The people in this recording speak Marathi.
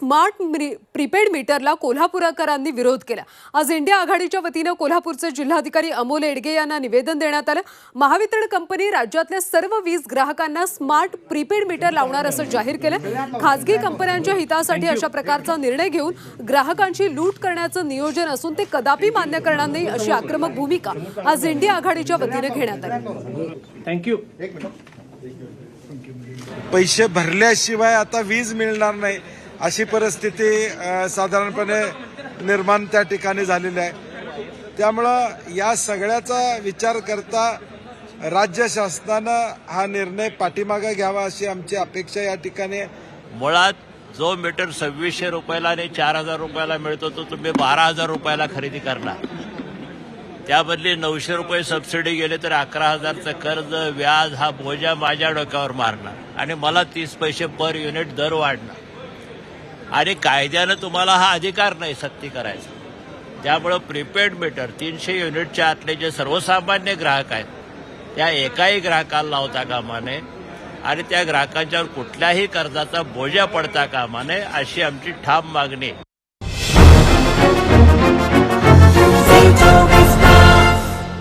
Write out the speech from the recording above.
स्मार्ट मिरी- प्रीपेड मीटरला कोल्हापूरकरांनी विरोध केला. आज इंडिया आघाडीच्या वतीनं कोल्हापूरचे जिल्हाधिकारी अमोल एडगे यांना निवेदन देण्यात आलं. महावितरण कंपनी राज्यातल्या सर्व वीज ग्राहकांना स्मार्ट प्रीपेड मीटर लावणार असं जाहीर केलं. खासगी कंपन्यांच्या हितासाठी अशा प्रकारचा निर्णय घेऊन ग्राहकांची लूट करण्याचं नियोजन असून ते कदापि मान्य करणार नाही अशी आक्रमक भूमिका आज इंडिया आघाडीच्या वतीनं घेण्यात आली. थँक्यू पैसे भरल्याशिवाय आता वीज मिळणार नाही. अशी परिस्थिती साधारणपणे निर्माण त्या ठिकाणी झालेली आहे. त्यामुळं या सगळ्याचा विचार करता राज्य शासनानं हा निर्णय पाठीमागे घ्यावा अशी आमची अपेक्षा या ठिकाणी मुळात जो मीटर सव्वीसशे रुपयाला आणि चार हजार रुपयाला मिळतो तो तुम्ही बारा हजार रुपयाला खरेदी करणार. त्याबदली नऊशे रुपये सबसिडी गेले तर अकरा हजारचं कर्ज व्याज हा बोजा माझ्या डोक्यावर मारणार. आणि मला तीस पैसे पर युनिट दर वाढणार. आणि कायद्यानं तुम्हाला हा अधिकार नाही सक्ती करायचा. त्यामुळं प्रीपेड मीटर तीनशे युनिटच्या आतले जे सर्वसामान्य ग्राहक आहेत त्या एकाही ग्राहकाला लावता कामा नये आणि त्या ग्राहकांच्यावर कुठल्याही कर्जाचा बोजा पडता कामा नये अशी आमची ठाम मागणी